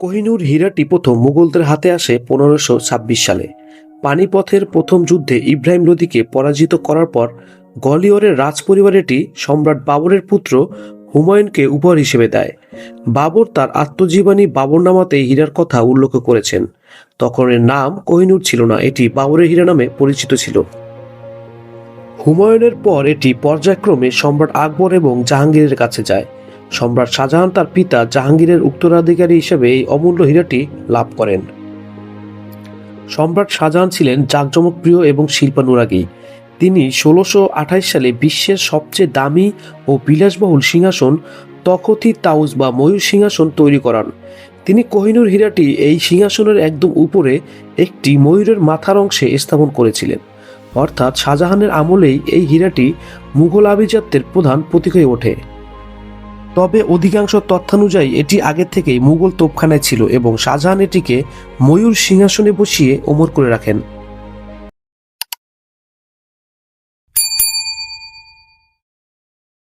কোহিনূর হীরাটি প্রথম মুঘলদের হাতে আসে পনেরোশো ছাব্বিশ সালে। পানিপথের প্রথম যুদ্ধে ইব্রাহিম লোদিকে পরাজিত করার পর গলিয়রের রাজপরিবার এটি সম্রাট বাবরের পুত্র হুমায়ুনকে উপহার হিসেবে দেয়। বাবর তার আত্মজীবনী বাবরনামাতে হীরার কথা উল্লেখ করেছেন। তখন এর নাম কোহিনূর ছিল না, এটি বাবরের হীরা নামে পরিচিত ছিল। হুমায়ুনের পর এটি পর্যায়ক্রমে সম্রাট আকবর এবং জাহাঙ্গীরের কাছে যায়। সম্রাট শাহজাহান তার পিতা জাহাঙ্গীরের উত্তরাধিকারী হিসেবে এই অমূল্য হীরাটি লাভ করেন। সম্রাট শাহজাহান ছিলেন জাঁকজমকপ্রিয় এবং শিল্পানুরাগী। তিনি ষোলোশো সালে বিশ্বের সবচেয়ে দামি ও বিলাসবহুল সিংহাসন তখতি তাউজ বা ময়ূর সিংহাসন তৈরি করান। তিনি কোহিনুর হীরাটি এই সিংহাসনের একদম উপরে একটি ময়ূরের মাথার অংশে স্থাপন করেছিলেন। অর্থাৎ শাহজাহানের আমলেই এই হীরাটি মুঘল আভিজাত্যের প্রধান প্রতীক হয়ে ওঠে। তবে অধিকাংশ তথ্যানুযায়ী এটি আগে থেকেই মুঘল তোপখানায় ছিল এবং শাহজাহান এটিকে ময়ূর সিংহাসনে বসিয়ে ওমর করে রাখেন।